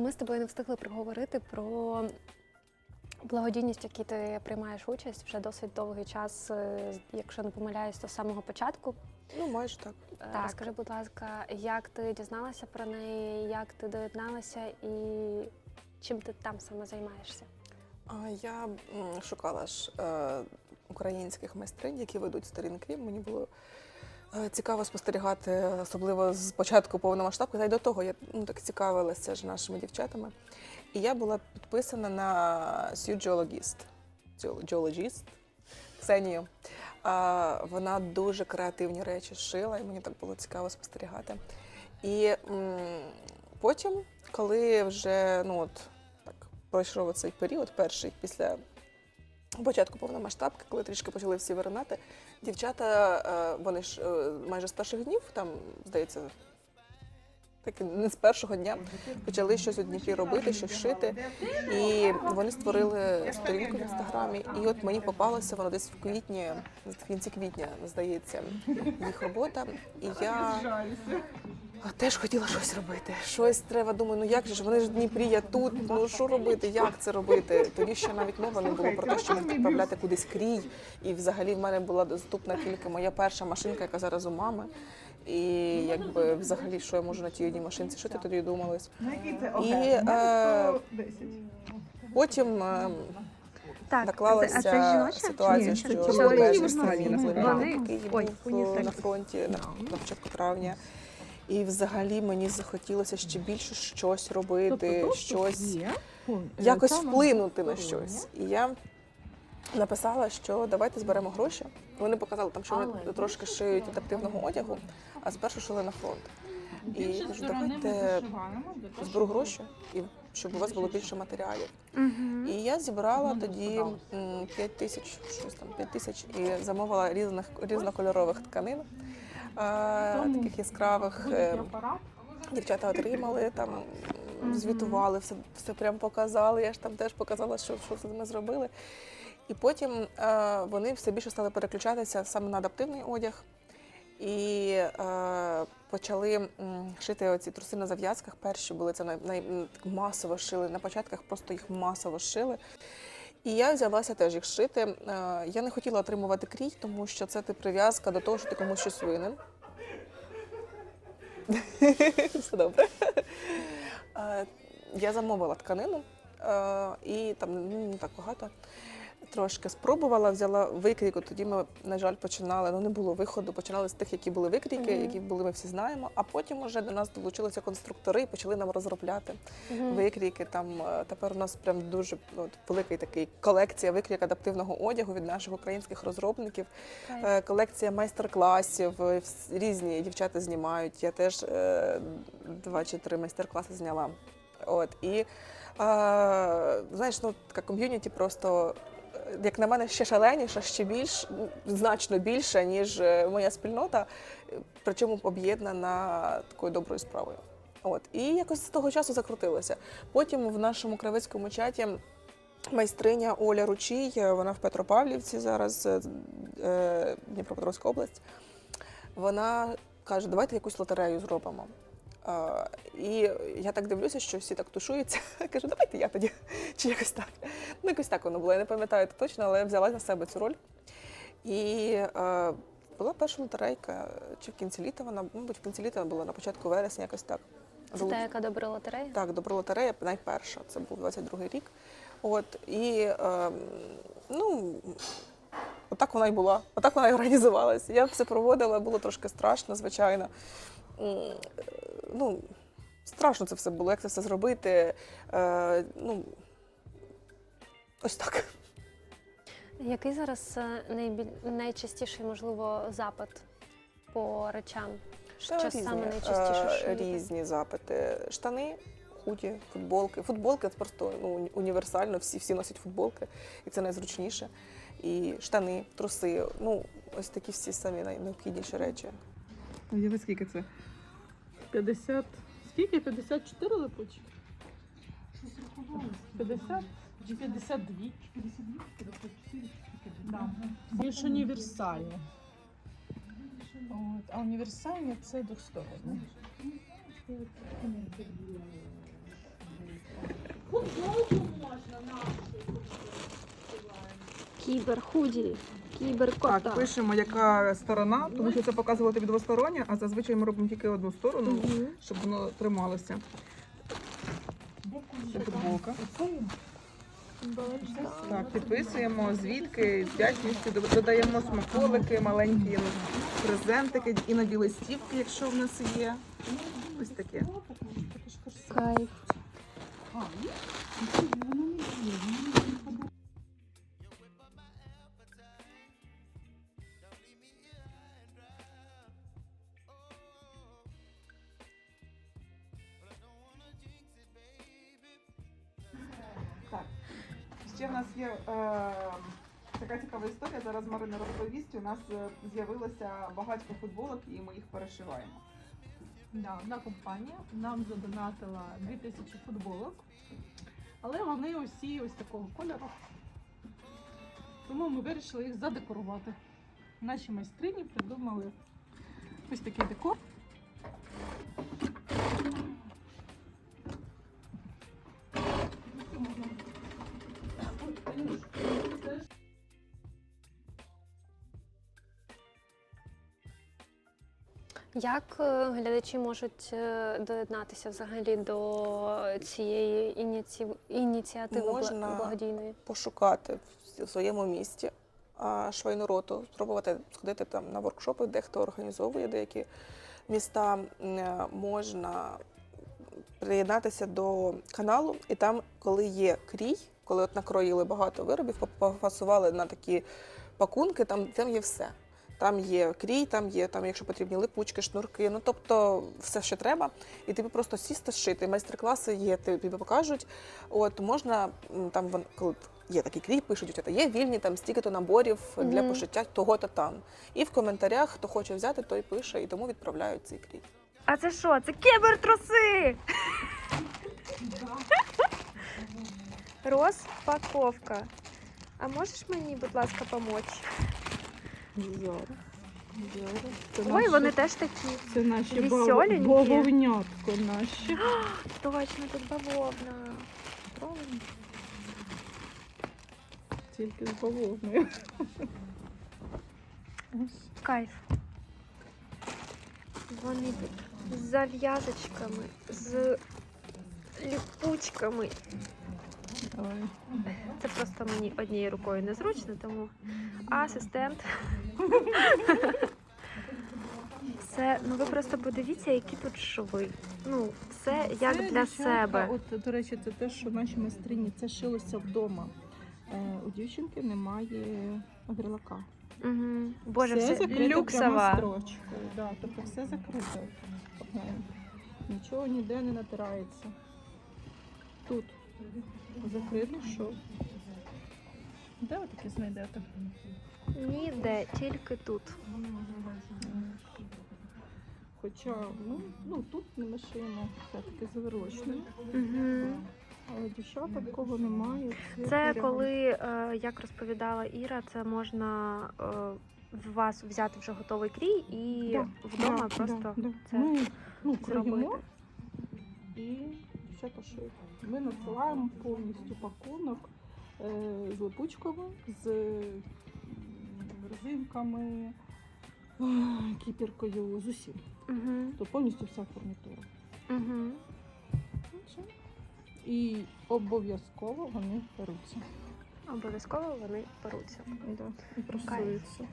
Ми з тобою не встигли проговорити про благодійність, в якій ти приймаєш участь вже досить довгий час, е, якщо не помиляюсь, то з самого початку. Ну, майже так. Так. Розкажи, будь ласка, як ти дізналася про неї, як ти доєдналася і чим ти там саме займаєшся? Я шукала ж е, українських майстринь, які ведуть сторінки. Мені було цікаво спостерігати, особливо з початку повномасштабки. Та й до того я ну, так цікавилася ж нашими дівчатами. І я була підписана на Geologist, Geol- Ксенію. А, вона дуже креативні речі шила, і мені так було цікаво спостерігати. І м, потім, коли вже ну от так пройшов цей період, перший після початку повномасштабки, коли трішки почали всі виринати, дівчата, е, вони ж е, майже з перших днів, там, здається, так не з першого дня почали щось у Дніпрі робити, щось шити. І вони створили сторінку в інстаграмі. І от мені попалося воно десь в квітні, в кінці квітня, здається, їх робота. І я теж хотіла щось робити. Щось треба, думаю, ну як же ж вони ж в Дніпрі, я тут. Ну що робити? Як це робити? Тоді ще навіть мова не було про те, що відправляти кудись крій. І взагалі в мене була доступна тільки моя перша машинка, яка зараз у мами. І якби взагалі, що я можу на тій одній машинці шити, тоді думалось. На І, е, Потім е, Так, наклалася а це жіноча? ситуація, що це був унісекс. на фронті на, на початку травня. І взагалі мені захотілося ще більше щось робити, Тобто щось якось вплинути на щось. І я написала, що давайте зберемо гроші. Вони показали там, що вони трошки шиють адаптивного одягу, а спершу шили на фронт. І кажу, давайте зберу гроші, і щоб у вас було більше матеріалів. Угу. І я зібрала тоді 5 тисяч, щось там 5 тисяч, і замовила різних різнокольорових тканин, таких яскравих. е, Дівчата отримали там, звітували, все, все прям показали. Я ж там теж показала, що, що ми зробили. І потім е, вони все більше стали переключатися саме на адаптивний одяг. І е, почали м, шити оці труси на зав'язках. Перші були це най, най, масово шили. На початках просто їх масово шили. І я взялася теж їх шити. Е, я не хотіла отримувати крій, тому що це ти прив'язка до того, що ти комусь щось винен. Все добре. Е, Я замовила тканину е, і там ну, не так багато. Трошки спробувала, взяла викрійку. Тоді ми, на жаль, починали. Ну не було виходу. Починали з тих, які були викрійки, Мгм. які були, ми всі знаємо. А потім вже до нас долучилися конструктори і почали нам розробляти Мгм. викрійки. Там е, тепер у нас прям дуже ну, от, великий такий колекція викрійок адаптивного одягу від наших українських розробників. Кайф. Е, Колекція майстер-класів, е, різні дівчата знімають. Я теж два чи три майстер-класи зняла. От і е, знаєш, ну така ком'юніті просто. Як на мене, ще шаленіша, ще більш значно більше, ніж е, моя спільнота, причому об'єднана такою доброю справою. От і якось з того часу закрутилося. Потім в нашому кравецькому чаті майстриня Оля Ручій, е, вона в Петропавлівці зараз, е, Дніпропетровська область. Вона каже, давайте якусь лотерею зробимо. І я так дивлюся, що всі так тушуються. Кажу, давайте я тоді. Чи якось так. Ну, якось так воно було. Я не пам'ятаю точно, але я взяла на себе цю роль. І е, була перша лотерейка, чи в кінці літа вона, мабуть, в кінці літа була на початку вересня, якось так. Це та, яка добра лотерея? Так, добролотерея найперша, це був 22-й рік. От, і е, ну, отак вона й була, отак вона і організувалася. Я все проводила, було трошки страшно, звичайно. Е, Ну, страшно це все було, як це все зробити. Е, ну, ось так. Який зараз е, найбіль... найчастіший, можливо, запит по речам? Що Та саме е, найчастіше шиєте? різні запити. Штани, худі, футболки. Футболки це просто ну, універсально, всі, всі носять футболки, і це найзручніше. І штани, труси. Ну, ось такі всі самі най- необхідніші речі. Уяви, скільки це? 50. Скільки? 54 липучки? 50? Чи 52? 52? 54? Да. Більш універсальні. От, а універсальні це двосторонні. Кубку можна нашу. Кібер худі кіберкота. Так, пишемо, яка сторона, тому що це показувати двостороннє, а зазвичай ми робимо тільки одну сторону, Мгм. щоб воно трималося. Це футболка. Так, підписуємо звідки, з вдячністю дод- додаємо смаколики, маленькі презентики, іноді листівки, якщо в нас є. Ось таке. Кайф. Ще в нас є е, така цікава історія. Зараз Марина розповість. У нас е, з'явилося багатько футболок і ми їх перешиваємо. Да, одна компанія нам задонатила 2000 футболок, але вони усі ось такого кольору. Тому ми вирішили їх задекорувати. Наші майстрині придумали ось такий декор. Як е, глядачі можуть е, доєднатися взагалі до цієї ініці... ініціативи Можна. благодійної? пошукати в своєму місті а, швейну роту, спробувати сходити там на воркшопи, де хто організовує деякі міста. Е, Можна приєднатися до каналу, і там, коли є крій, коли от накроїли багато виробів, пофасували на такі пакунки, там, там є все. Там є крій, там є, там, якщо потрібні липучки, шнурки, ну тобто все, що треба. І тобі просто сісти шити. Майстер-класи є, тобі покажуть. От можна там, коли є такий крій, пишуть, є вільні там стільки-то наборів для пошиття того-то там. І в коментарях, хто хоче взяти, той пише, і тому відправляють цей крій. А це що? Це кібертруси! Розпаковка. А можеш мені, будь ласка, допомогти? Ой, наші- вони теж такі. Це наші веселенькі. бав- бавовнятко наші. Точно, тут бавовна. Тільки з бавовною. Кайф. Вони тут з зав'язочками, з ліпучками. Це просто мені однією рукою незручно, тому асистент. Це, ну ви просто подивіться, які тут шви. Ну, все як Це, для себе. От, до речі, це те, що наші майстрині, це шилося вдома. Е, у дівчинки немає грилака. Угу. Боже, все все закрите люксова. прямо строчкою. Да, тобто все закрите. Ага. Нічого ніде не натирається. Тут закрито, що. Де ви таке знайдете? Ніде, тільки тут. Хоча, ну, ну тут ми шиємо все-таки заверлочне. Угу. Але дівчата такого немає. Це коли, е, як розповідала Іра, це можна е, в вас взяти вже готовий крій і Да, вдома да, просто да, да. це Ми ну, зробити. і дівчата шиють. Ми насилаємо повністю пакунок з липучками, з резинками, е, кіпіркою, з усім. Угу. То повністю вся фурнітура. Угу. І обов'язково вони беруться. Обов'язково вони беруться. Да, і просуються.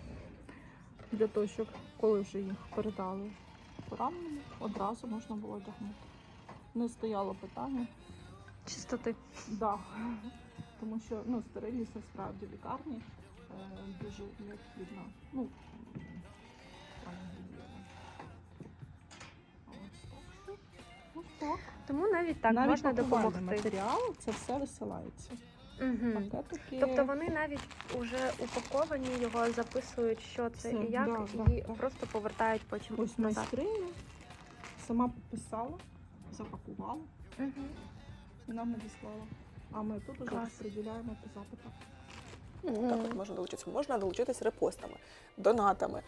Для того, щоб коли вже їх передали пораненому, одразу можна було одягнути. Не стояло питання. Чистоти. Да. Тому що ну, стерильність насправді в лікарні е, дуже необхідна. Ну, так. Тому навіть так Навіть можна допомогти. матеріал, це все висилається. Угу. Пакетики. Тобто вони навіть уже упаковані, його записують, що це Все, і як, да, і да, просто повертають потім Ось майстриня сама підписала, запакувала Угу. і нам надіслала. А ми тут уже Клас. розподіляємо по запитах. Так от можна долучитися. Можна долучитись репостами, донатами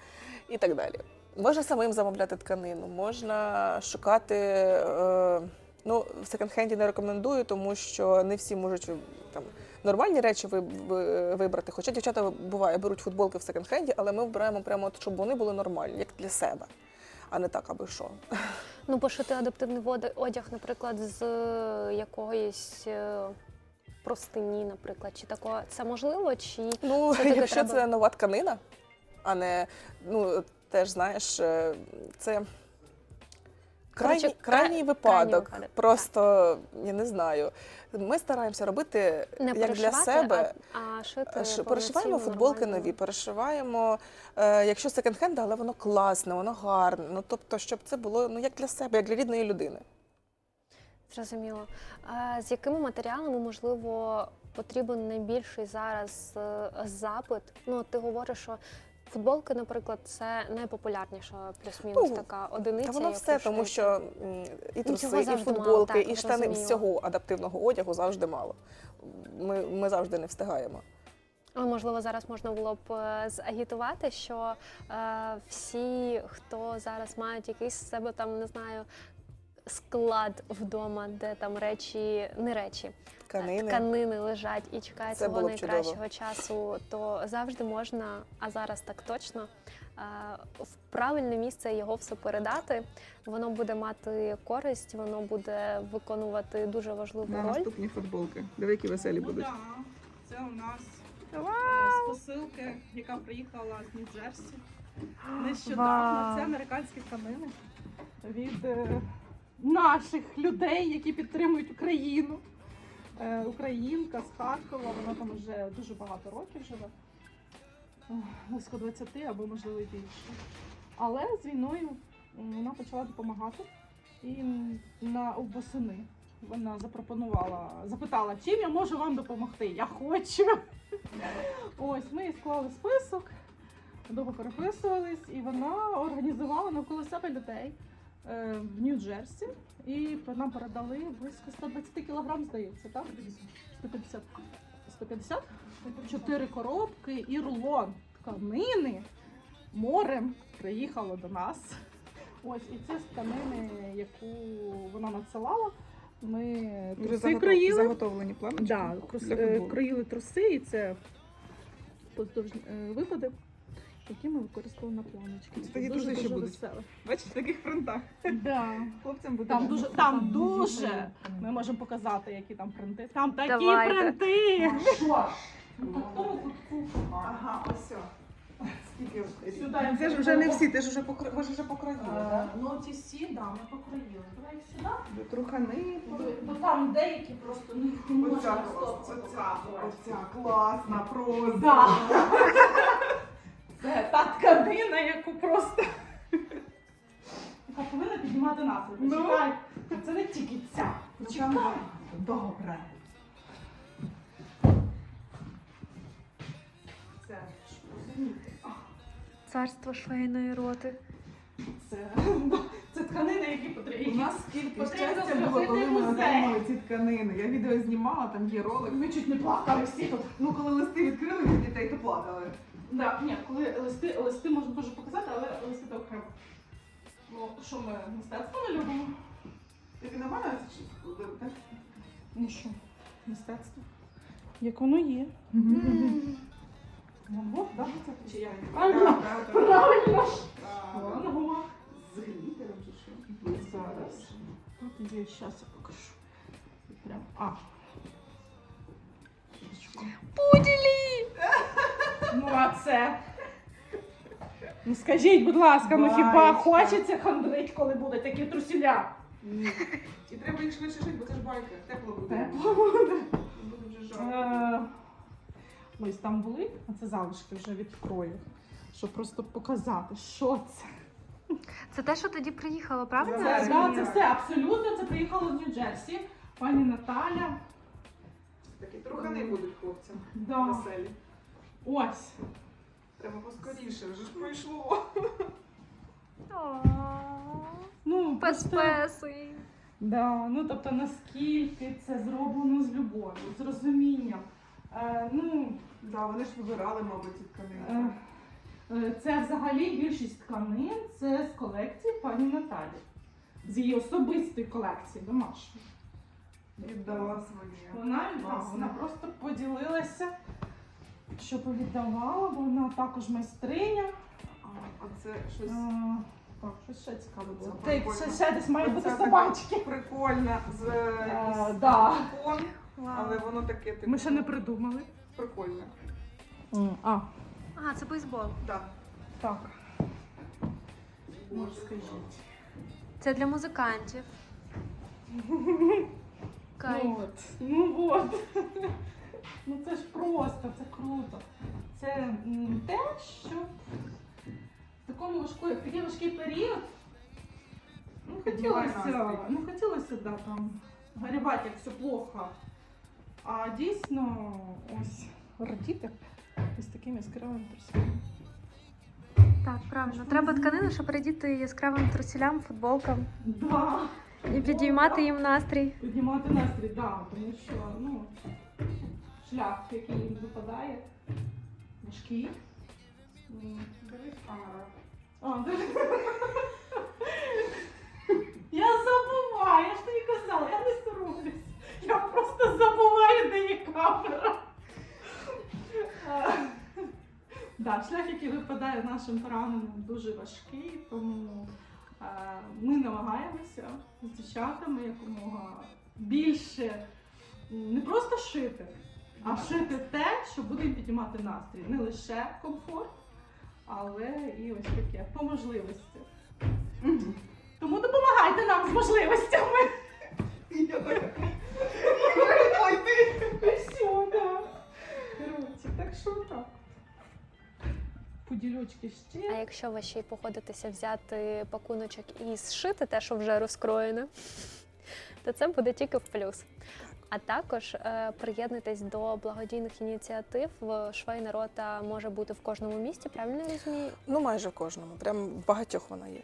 і так далі. Можна самим замовляти тканину, можна шукати. Е, ну, в секонд-хенді не рекомендую, тому що не всі можуть там нормальні речі ви- ви- вибрати. Хоча дівчата буває беруть футболки в секонд-хенді, але ми вибираємо прямо, от, щоб вони були нормальні, як для себе, а не так, аби що. Ну, пошити адаптивний води- одяг, наприклад, з е, якоїсь е, простині, наприклад, чи такого, це можливо? Чи Ну, якщо треба- це нова тканина, а не ну теж знаєш, е, це. Крайній, Коротше, крайній випадок. крайній випадок, Просто я не знаю. Ми стараємося робити не як для себе. а, а шити Ш- Перешиваємо футболки нормально. нові, перешиваємо, е, якщо секонд-хенд, але воно класне, воно гарне. Ну тобто, щоб це було ну як для себе, як для рідної людини. Зрозуміло. А з якими матеріалами, можливо, потрібен найбільший зараз е, запит? Ну, ти говориш, що футболки, наприклад, це найпопулярніша плюс-мінус Ну, така одиниця. Та воно яку все, тому що і труси, і завжди мало, так, і штани розумію. всього адаптивного одягу завжди мало. Ми, ми завжди не встигаємо. Але, можливо, зараз можна було б е, загітувати, що е, всі, хто зараз мають якийсь з себе там, не знаю, склад вдома, де там речі, не речі, Тканини. тканини лежать і чекають Це свого було б чудово. найкращого часу, то завжди можна, а зараз так точно, е, в правильне місце його все передати. Воно буде мати користь, воно буде виконувати дуже важливу На роль. наступні футболки. Диви, які веселі Ну будуть. так, це у нас е, з посилки, яка приїхала з Нью-Джерсі. Нещодавно це американські тканини від е, наших людей, які підтримують Україну. Е, Українка з Харкова, вона там вже дуже багато років живе. Близько 20 або можливо і більше. Але з війною вона почала допомагати. І на восени вона запропонувала, запитала, чим я можу вам допомогти. Я хочу. Ось ми склали список, довго переписувались, і вона організувала навколо себе людей в Нью-Джерсі. І нам передали близько 120 кілограм, здається, так? 150. 150? Чотири коробки і рулон тканини морем приїхало до нас. Ось, і це з тканини, яку вона надсилала. Ми труси заготов... кроїли. заготовлені планочки. Да, е, кроїли труси, і це поздовж е, випади, які ми використовуємо на планочки. Це такі дуже, дуже будуть. весело. Бачиш, в таких фронтах. Да. Хлопцям буде. Там дуже, там дуже. Ми можемо показати, які там принти. Там такі Давайте. принти. Ага, ось. все. Скільки? Сюди. Це ж вже не всі, ти ж вже покро... ви ж вже покроїли, так? Ну, ці всі, да, ми покроїли. Давай їх сюди. Трухани. Бо там деякі просто не Оця, можна оця, оця класна, просто. Да. Це та тканина, яку просто. Яка повинна піднімати настрій. Ну. Почекай. Це не тільки ця. Почекай. Добре. Це ж розумієте. Царство швейної роти. Це, це тканини, які потрібні. У нас скільки Потрібно щастя було, зробити коли ми музей. отримали ці тканини. Я відео знімала, там є ролик. Ми чуть не плакали всі тут. Ну, коли листи відкрили від дітей, то плакали. Да, ні, коли листи, листи можна дуже показати, але листи то окремо. Ну, що ми мистецтво не любимо? Тобі нормально це так? Ну що, мистецтво? Як воно є. Чи я? Правильно, правильно. Ого. З глітером чи що? Зараз. Тут є, зараз я покажу. Прям, а. Пуділі! Ну, а це? Ну скажіть, будь ласка, ну хіба Баєчка. хочеться хандрить, коли буде такі трусіля? Ні. І треба їх швидше жити, бо це ж байка. Тепло буде. Тепло буде. Буде вже жарко. Е, Ось там були, а це залишки вже від крою. Щоб просто показати, що це. Це те, що тоді приїхало, Це- правильно? Це, це да, ні. це все абсолютно. Це приїхало з Нью-Джерсі. Пані Наталя. Такі трухани будуть хлопцям. Да. Веселі. Ось. Треба поскоріше, вже ж пройшло. Ну, просто- Пес-песи. Да, ну тобто наскільки це зроблено з любов'ю, з розумінням. Е, ну, Да, вони ж вибирали, мабуть, ці тканини. е, е, це взагалі більшість тканин це з колекції пані Наталі. З її особистої колекції домашньої. Віддала своє. Вона, вона просто поділилася, що повіддавала, бо вона також майстриня. А, це щось А, Так, щось ще цікаве Це було. Та, ще, ще десь має бути собачки. прикольне з А, якийсь да. ікон, але воно таке типу, Ми ще не придумали. прикольне. А, А, це бейсбол. Да. так. Ну, скажіть. Це для музикантів. Кайф. Ну от, ну от. Ну це ж просто, це круто. Це те, що в такому важкий, в такий важкий період. Ну, хотілося, ну, хотілося, да, там, горювати, як все плохо. А дійсно, ось, радіти ось таким яскравим трусом. Так, правильно. Треба тканину, щоб радіти яскравим трусілям, футболкам Да. і підіймати їм настрій. Піднімати настрій, да, тому що ну, шлях, який їм випадає, важкий. Дивись камера. Я забуваю, я ж тобі казала, я не соромлюсь. Я просто забуваю, де є камера. Да, шлях, який випадає нашим пораненим, дуже важкий, тому ми намагаємося з дівчатами якомога більше не просто шити, а шити те, що буде їм піднімати настрій. Не лише комфорт, але і ось таке по можливості. Тому допомагайте нам з можливостями. Я така. І все, да. Коротше, так що так. Поділючки А якщо ви ще й походитеся взяти пакуночок і зшити те, що вже розкроєне, то це буде тільки в плюс. А також е, приєднуйтесь до благодійних ініціатив. Швейна рота може бути в кожному місті, правильно я розумію? Ну, майже в кожному. Прям в багатьох вона є.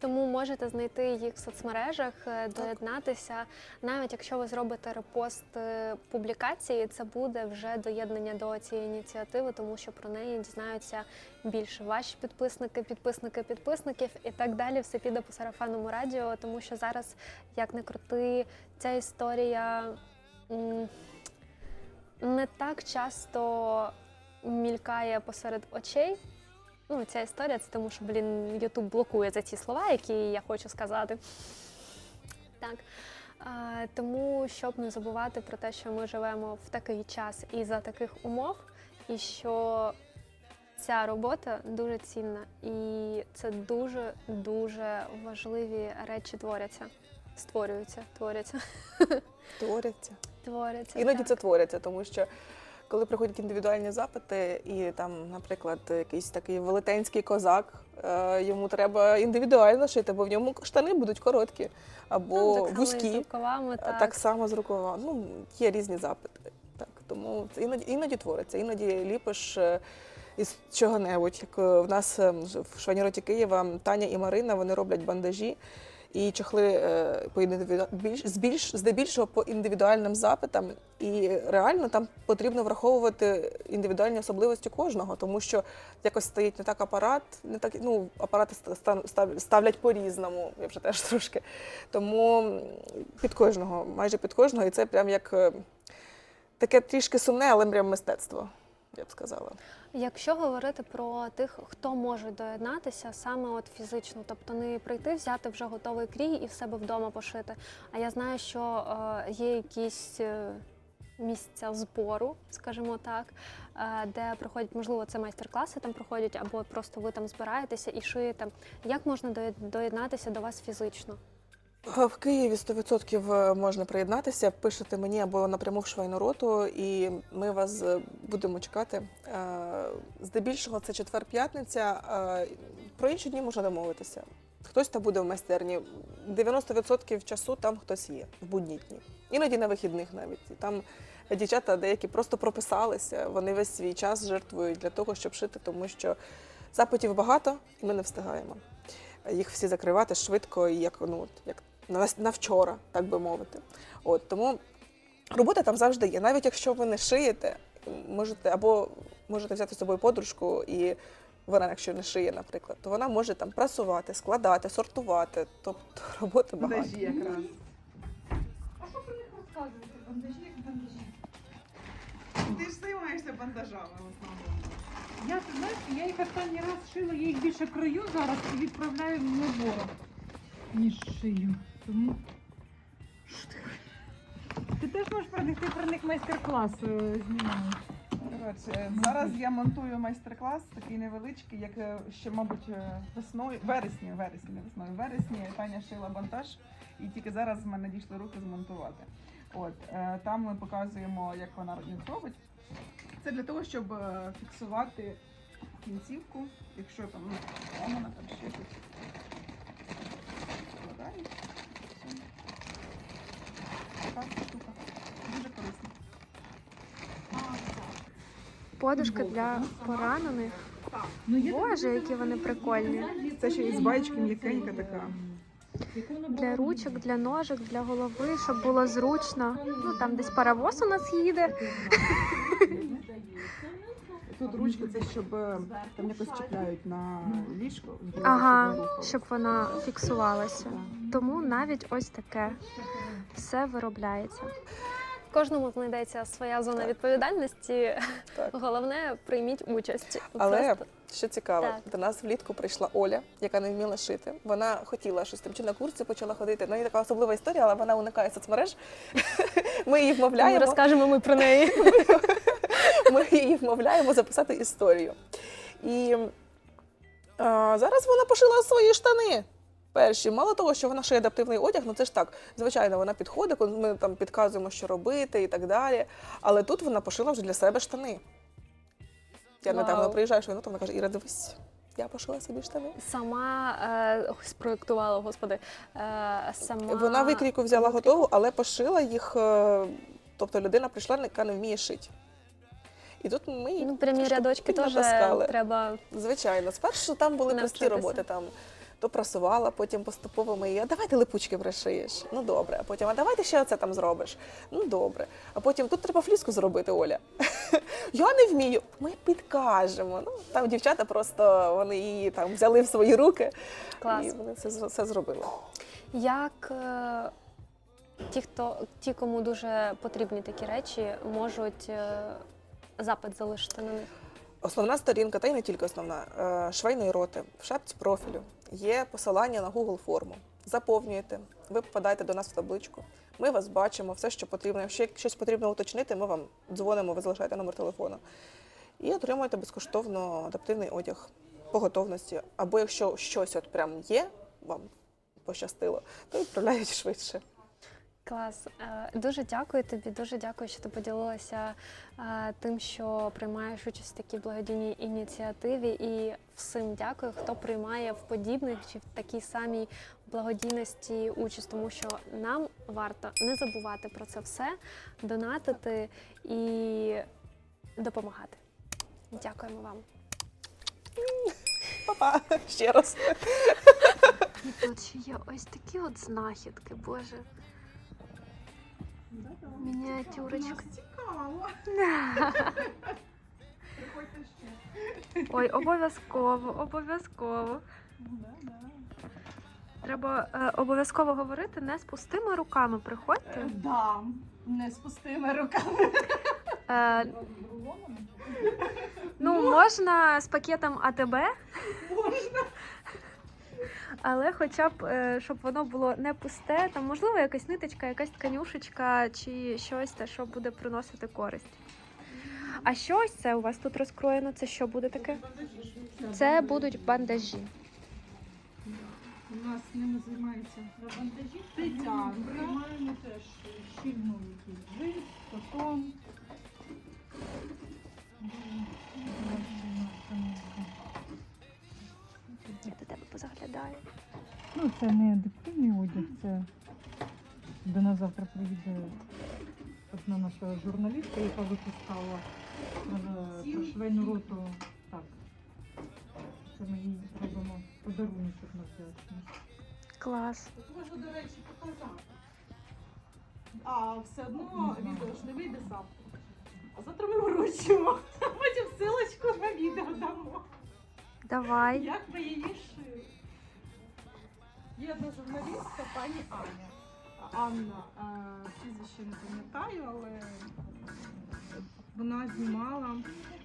Тому можете знайти їх в соцмережах, е, доєднатися. Навіть якщо ви зробите репост е, публікації, це буде вже доєднання до цієї ініціативи, тому що про неї дізнаються більше ваші підписники, підписники підписників і так далі. Все піде по сарафанному радіо, тому що зараз, як не крути, ця історія не так часто мількає посеред очей. Ну, ця історія це тому, що, блін, Ютуб блокує за ці слова, які я хочу сказати. Так. А, тому, щоб не забувати про те, що ми живемо в такий час і за таких умов, і що ця робота дуже цінна, і це дуже дуже важливі речі творяться. Створюються, творяться, Творяться. творяться. Іноді так. це творяться, тому що коли приходять індивідуальні запити, і там, наприклад, якийсь такий велетенський козак, е, йому треба індивідуально шити, бо в ньому штани будуть короткі або Ну, так само і з вузькі. рукавами, Так. так. так само з рукава. Ну, є різні запити. Так, тому це іноді, іноді твориться, іноді ліпиш е, із чого-небудь. Як е, в нас е, в Шваніроті Києва Таня і Марина вони роблять бандажі. І чохли е, по більш, здебільшого по індивідуальним запитам. І реально там потрібно враховувати індивідуальні особливості кожного, тому що якось стоїть не так апарат, не так ну апарати ста- ставлять по-різному. Я вже теж трошки. Тому під кожного, майже під кожного, і це прям як е, таке трішки сумне, але прям мистецтво, я б сказала. Якщо говорити про тих, хто може доєднатися саме от фізично, тобто не прийти, взяти вже готовий крій і в себе вдома пошити. А я знаю, що е, є якісь е, місця збору, скажімо так, е, де проходять, можливо, це майстер-класи там проходять, або просто ви там збираєтеся і шиєте. Як можна доєднатися до вас фізично? В Києві 100% можна приєднатися, пишете мені або напряму в швейну роту, і ми вас е, будемо чекати. Е, Здебільшого це четвер-п'ятниця. е, Про інші дні можна домовитися. Хтось там буде в майстерні. 90% часу там хтось є в будні дні. Іноді на вихідних навіть. Там дівчата деякі просто прописалися. Вони весь свій час жертвують для того, щоб шити, тому що запитів багато, і ми не встигаємо їх всі закривати швидко і як ну як на, на вчора, так би мовити. От тому робота там завжди є. Навіть якщо ви не шиєте, можете або можете взяти з собою подружку і. Вона, якщо не шиє, наприклад, то вона може там прасувати, складати, сортувати. Тобто роботи багато. Бандажі якраз. А що про них Показуйте бандажі, як бандажі. Ти ж займаєшся бандажами в основному. Я, ти знаєш, я їх останній раз шила, я їх більше крою зараз і відправляю в набором, ніж шию. Тому. Що ти? Ти теж можеш про про них майстер-клас е, знімаєш. Коротше, зараз я монтую майстер-клас, такий невеличкий, як е, ще, мабуть, е, весною, вересні, вересні, не весною, вересні Таня шила бантаж, і тільки зараз в мене дійшли руки змонтувати. От там ми показуємо, як вона їх робить. Це для того, щоб фіксувати кінцівку, якщо там ну, вона там ще складає. Така штука. Дуже корисна. Подушка для поранених. Боже, які вони прикольні. Це ще із баєчки м'якенька така. Для ручок, для ножок, для голови, щоб було зручно. Ну там десь паровоз у нас їде. Тут ручки це щоб е, там якось чіпляють на ліжко. Ага, щоб вона фіксувалася. Тому навіть ось таке все виробляється. Кожному знайдеться своя зона Так. відповідальності. Так. Головне, прийміть участь. Але Просто що цікаво, Так. до нас влітку прийшла Оля, яка не вміла шити. Вона хотіла щось там чи на курси почала ходити. Ну, є така особлива історія, але вона уникає соцмереж. Ми її ми вмовляємо. розкажемо ми про неї. Ми її вмовляємо записати історію. І а, зараз вона пошила свої штани. Перші, мало того, що вона шиє адаптивний одяг, ну це ж так. Звичайно, вона підходить, коли ми там підказуємо, що робити і так далі. Але тут вона пошила вже для себе штани. Я Вау. недавно приїжджаю, що вона там вона каже, Іра, дивись, я пошила собі штани. Сама е, ой, спроєктувала, господи. Е, сама Вона викрійку взяла готову, але пошила їх. е, Тобто людина прийшла, яка не вміє шити. І тут ми Ну, прямі рядочки теж треба. Звичайно, спершу там були прості роботи. Там то прасувала, потім поступово ми її, а давай ти липучки пришиєш. Ну добре. А потім, а давай ти ще оце там зробиш. Ну добре. А потім тут треба фліску зробити, Оля. Я не вмію. Ми підкажемо. Ну там дівчата просто вони її там взяли в свої руки Клас. і вони це все зробили. Як е, ті, хто ті, кому дуже потрібні такі речі, можуть е, запит залишити на них. Основна сторінка, та й не тільки основна, е, швейної роти в шапці профілю є посилання на Google форму. Заповнюєте, ви попадаєте до нас в табличку. Ми вас бачимо, все, що потрібно. Якщо щось потрібно уточнити, ми вам дзвонимо, ви залишаєте номер телефону. І отримуєте безкоштовно адаптивний одяг по готовності. Або якщо щось от прям є, вам пощастило, то відправляють швидше. Клас. Е, Дуже дякую тобі, дуже дякую, що ти поділилася е, тим, що приймаєш участь в такій благодійній ініціативі. І всім дякую, хто приймає в подібних чи в такій самій благодійності участь, тому що нам варто не забувати про це все, донатити і допомагати. Дякуємо вам. Па-па! Ще раз. І тут ще є ось такі от знахідки, боже. Мініатюрочка. Цікаво. Приходьте ще. Ой, обов'язково, обов'язково. Треба е, обов'язково говорити не з пустими руками. Приходьте. Да, не з пустими руками. Е, ну, можна з пакетом АТБ. Можна. Але хоча б, е, щоб воно було не пусте, там можливо якась ниточка, якась тканюшечка чи щось, те, що буде приносити користь. А що ось це у вас тут розкроєно? Це що буде таке? Це будуть бандажі. У нас ними займається Тетяна. Приймаємо теж щільну жив, потом. Я до тебе позаглядаю. Ну, це не адаптивний одяг, це до нас завтра приїде одна наша журналістка, яка випускала е, про швейну роту. Так. Це ми їй робимо подарунок на вдячність. Клас. Можна, до речі, показати. А все одно відео ж не вийде завтра. А завтра ми вручимо. Потім силочку на відео дамо. Давай. Як ми її шили? Є одна журналістка, пані Аня. Анна, е, прізвище не пам'ятаю, але вона знімала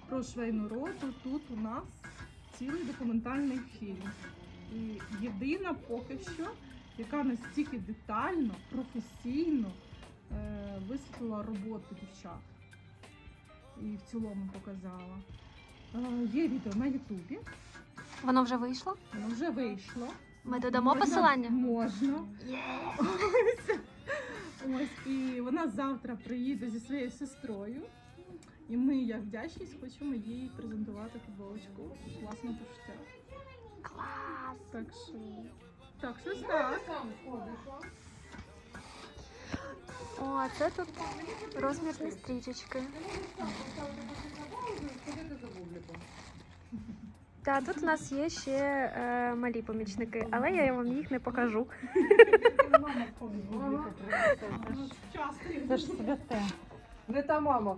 про швейну роту тут у нас цілий документальний фільм. І єдина поки що, яка настільки детально, професійно е, висвітлила роботу дівчат. І в цілому показала. Е, є відео на Ютубі, Воно вже вийшло? воно вже вийшло. Ми додамо Можна- посилання? Можна. Ось. Ось. І вона завтра приїде зі своєю сестрою. І ми, як вдячність, хочемо їй презентувати футболочку власного пошиття. Клас! Так що. Так, щось так. О, це тут розмірні стрічечки. Так, тут у нас є ще е, малі помічники, але я вам їх не покажу. Це ж святе. Не та мама.